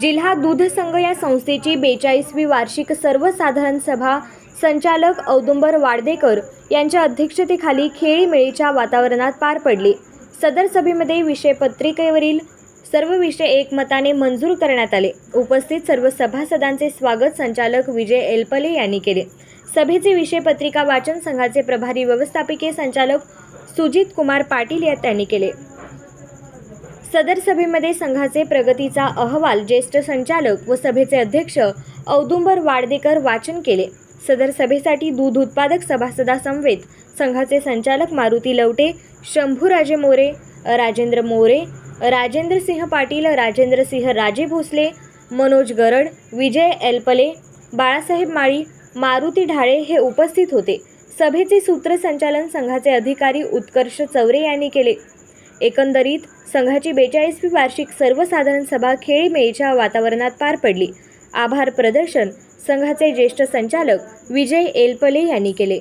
जिल्हा दूध संघ या संस्थेची बेचाळीसवी वार्षिक सर्वसाधारण सभा संचालक औदुंबर वाडदेकर यांच्या अध्यक्षतेखाली खेळीमेळीच्या वातावरणात पार पडली. सदर सभेमध्ये विषय पत्रिकेवरील सर्व विषय एकमताने मंजूर करण्यात आले. उपस्थित सर्व सभासदांचे स्वागत संचालक विजय एलपले यांनी केले. सभेचे विषय पत्रिका वाचन संघाचे प्रभारी व्यवस्थापकीय संचालक सुजित कुमार पाटील या त्यांनी केले. सदर सभेमध्ये संघाचे प्रगतीचा अहवाल ज्येष्ठ संचालक व सभेचे अध्यक्ष औदुंबर वाडदेकर वाचन केले. सदर सभेसाठी दूध उत्पादक सभासदासमवेत संघाचे संचालक मारुती लवटे शंभूराजे मोरे राजेंद्र मोरे राजेंद्र सिंह पाटील राजेंद्र सिंह राजे भोसले मनोज गरड विजय एलपले बाळासाहेब माळी मारुती ढाळे हे उपस्थित होते. सभेचे सूत्रसंचालन संघाचे अधिकारी उत्कर्ष चौरे यांनी केले. एकंदरीत संघाची बेचाळीसवी वार्षिक सर्वसाधारण सभा खेळीमेळीच्या वातावरणात पार पडली. आभार प्रदर्शन संघाचे ज्येष्ठ संचालक विजय एलपले यांनी केले.